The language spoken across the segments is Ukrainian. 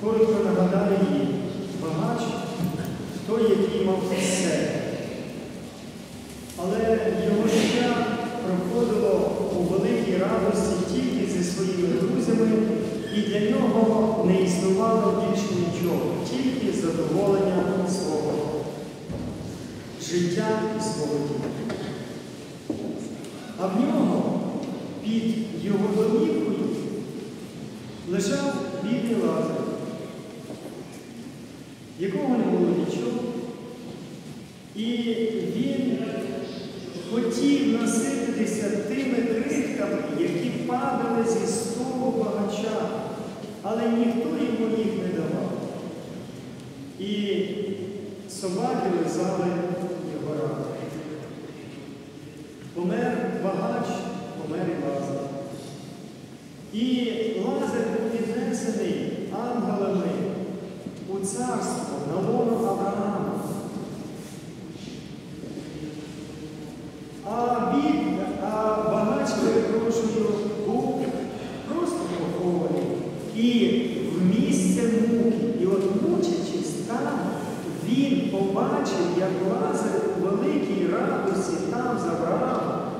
Коротко нагадаю їй, багач той, який мав все. Але його життя проходило у великій радості тільки зі своїми друзями, і для нього не існувало більше нічого, тільки задоволення свого життя і свого дітей. А в нього під його домівкою лежав бідний лазар, якого не було нічого. І він хотів насититися тими крихтами, які падали зі столу багача, але ніхто йому їх не давав. І собаки лизали його рану. Помер багач, помер і Лазар. І Лазар був віднесений ангелами у царство на лоно Авраама. А бід, а багач, перепрошую, був просто похований. І в місце муки. І от мучачись там, він побачив, як Лазар у великій радості там забрав,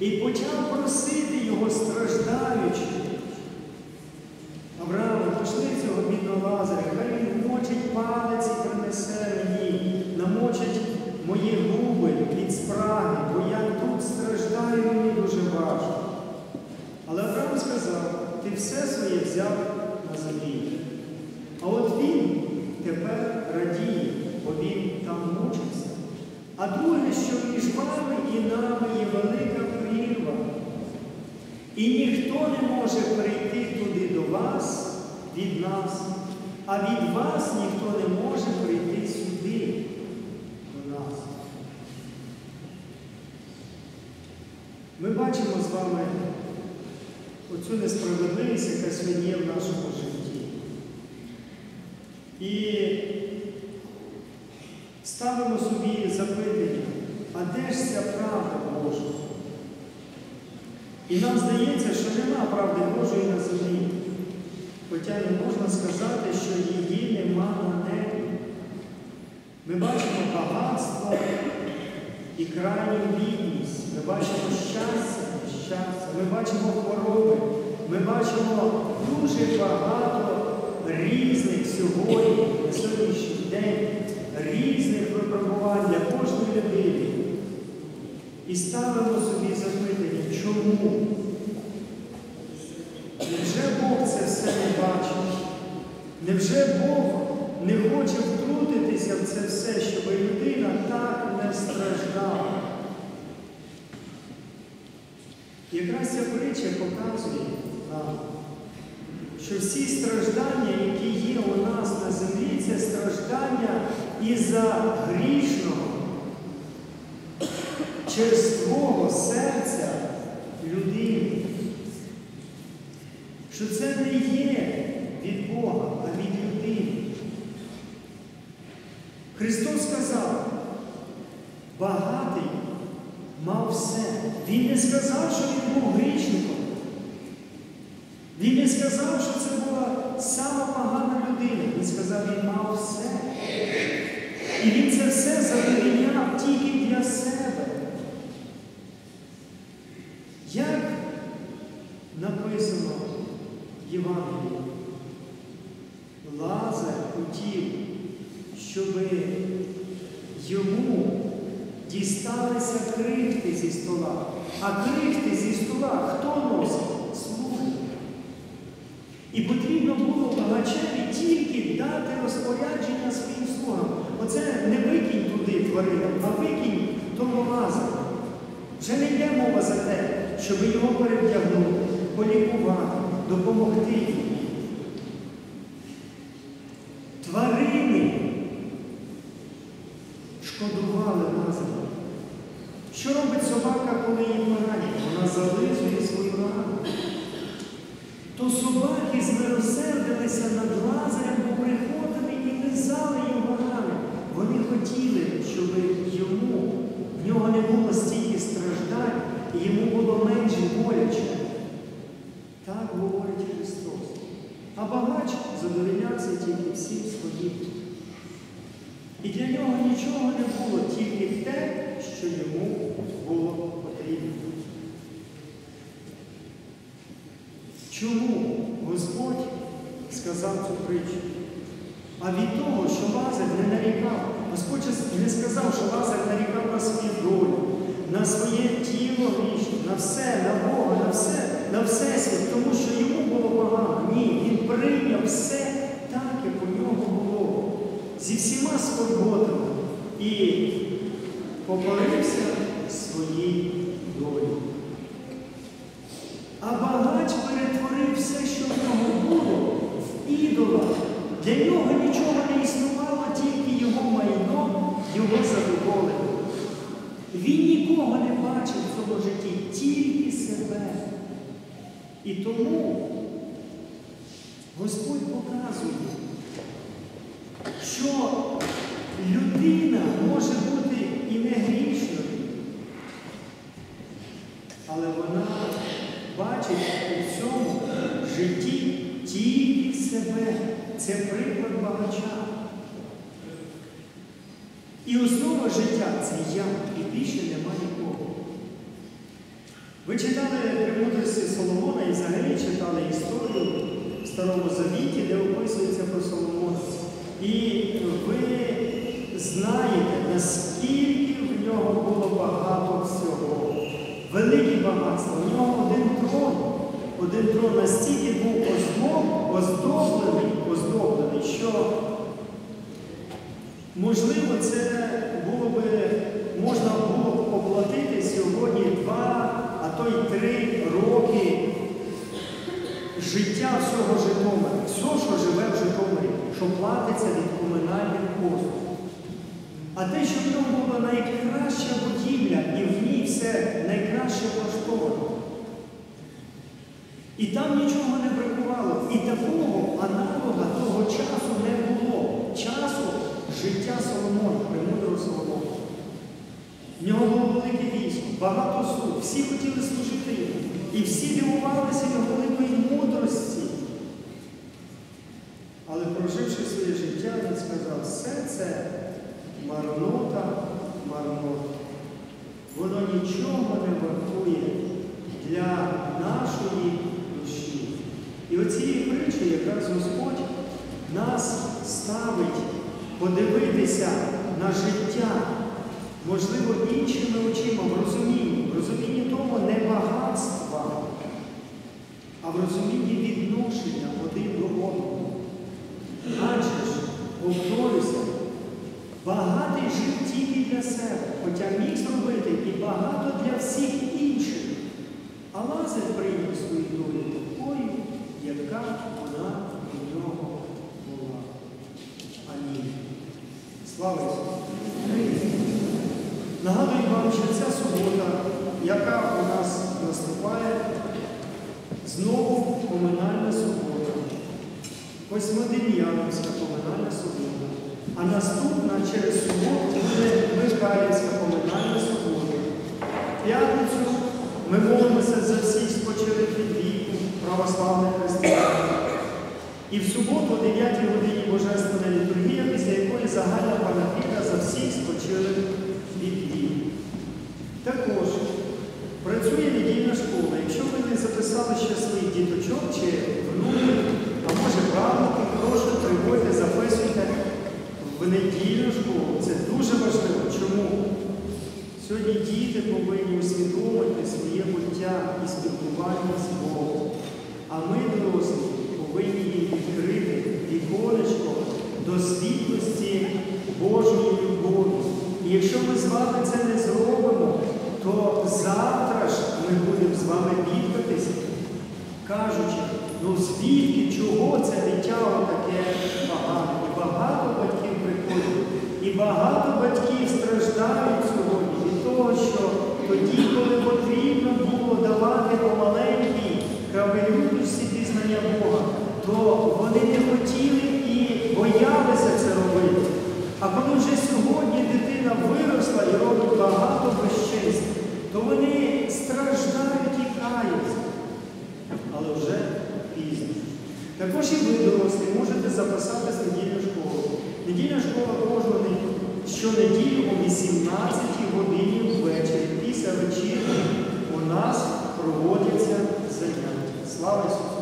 І почав просити його страждаючи. Авраам, пошли цього бідного Лазаря, хай він мочить палець і принесе мені, намочить мої губи від спраги, бо я тут страждаю мені дуже важко. Але Авраам сказав, ти все своє взяв на землі. А от він тепер радіє, бо він там мучився. А друге, що між вами і нами є велика прірва. І ніхто не може прийти туди до вас від нас, а від вас ніхто не може прийти сюди до нас. Ми бачимо з вами оцю несправедливість, яка сьогодні є в нашому житті. І ставимо собі запитання, а де ж ця правда Божа? І нам здається, що нема правди Божої на землі. Хоча не можна сказати, що її нема на небі. Ми бачимо багатство і крайню бідність. Ми бачимо щастя, щастя, ми бачимо хвороби, ми бачимо дуже багато різних сьогодні, на сьогоднішній день, різних випробувань для кожної людини. І ставимо собі запитання, чому? Невже Бог це все не бачить? Невже Бог не хоче втрутитися в це все, щоб людина так не страждала? Якраз ця притча показує нам, що всі страждання, які є у нас на землі, це страждання із-за грішного через твого серця людини. Що це не є від Бога, а від людини. Христос сказав, багатий мав все. Він не сказав, що він був грішником. Він не сказав, що це була сама погана людина. Він сказав, він мав все. І він це все задовільняв тільки для себе. Як написано в Євангелії, Лазар хотів, щоб йому дісталися крихти зі стола. А крихти зі стола хто носить? Слуги. І потрібно було багачеві тільки дати розпорядження своїм слугам. Оце не викинь туди тварину, а викинь того лазаря. Вже не йде мова за те, щоб його перевдягнути, полікувати, допомогти йому. Тварини шкодували Лазаря. Що робить собака, коли її поранять? Вона зализує свою рану. То собаки змилосердилися над Лазарем, бо приходили і лизали його рани. Вони хотіли, щоб йому, в нього не було стільки страждань, і йому було менше боляче. Так говорить Христос. А багач задовольнявся тільки всім своїм. І для нього нічого не було, тільки те, що йому було потрібно. Чому Господь сказав цю притчу? А від того, що Лазар не нарікав, Господь не сказав, що Лазар нарікав на свою долю, на своє тіло грішне, на все, на Бога, на все, на всесвіт, тому що йому було погано. Ні, прийняв все так, як у нього було, зі всіма скорботами і покорився своїй долі. А багач перетворив все, що в нього було, в ідола. Для нього нічого не існувало, тільки його майно, його задоволення. Він нікого не бачив в цьому житті, тільки себе. І тому Господь показує, що людина може бути і не грішною, але вона бачить у цьому житті тільки себе. Це приклад багача. І основа життя це я, і більше немає нікого. Ви читали премудрості Соломона і взагалі читали історію Старому Завіті, де описується про Соломона. І ви знаєте, наскільки в нього було багато всього. Велике багатство. У нього один трон. Один трон настільки був оздоблений, оздоблений, що, можливо, це було би, можна було б оплатити сьогодні життя всього Житомира. Все, що живе в Житомирі, що платиться від комунальних послуг. А те, що в ньому була найкраща будівля, і в ній все найкраще влаштовано. І там нічого не бракувало. І такого аналога того часу не було. Часу життя Соломона, премудрого Соломона. В нього було велике військо, багато слуг, всі хотіли служити йому. І всі дивувалися його великої мудрості. Але проживши своє життя, він сказав, все це марнота, марнота. Воно нічого не вартує для нашої душі. І оцією притчею якраз Господь нас ставить подивитися на життя, можливо, іншими очима, в розумінні, в розумінні того не багатства, а в розумінні відношення один до одного. Адже ж, повторюся, багатий жив тільки для себе, хоча міг зробити і багато для всіх інших. А Лазар прийняв свою долю такою, яка вона у нього була. Амінь. Слава Ісусу! Нагадую вам, що ця субота, яка у нас наступає, знову поминальна субота. Восьмидем'яновська поминальна субота. А наступна через суботу буде Михайлівська поминальна субота. В П'ятницю ми молимося за всіх спочилих від віку православних християн. І в суботу, о 9 годині Божественна літургія, після якої загальна панахида за всіх спочилих від віку. Також працює недільна школа. Якщо ви не записали ще своїх діточок чи внуків, а може правнуків, прошу приходьте, записуйте в недільну школу. Це дуже важливо. Чому? Сьогодні діти повинні усвідомити своє буття і спілкування з Богом. А ми, дорослі, повинні їм відкрити віконечко до світлості Божої любові. І якщо це не зробимо, то завтра ж ми будемо з вами бідкатися, кажучи, ну звідки, чого це дитя таке багато? І багато батьків приходять і багато батьків страждають сьогодні від того, що тоді, коли потрібно було давати помаленькій кравелюбності пізнання Бога, то вони не хотіли і боялися це робити. А коли вже сьогодні дитина виросла і робить багато безчесть, то вони страждають і каються. Але вже пізно. Також і ви, дорослі, можете записатись в недільну школу. Недільна школа кожного щонеділі о 18 годині ввечері. Після вечірки у нас проводяться заняття. Слава Ісусу!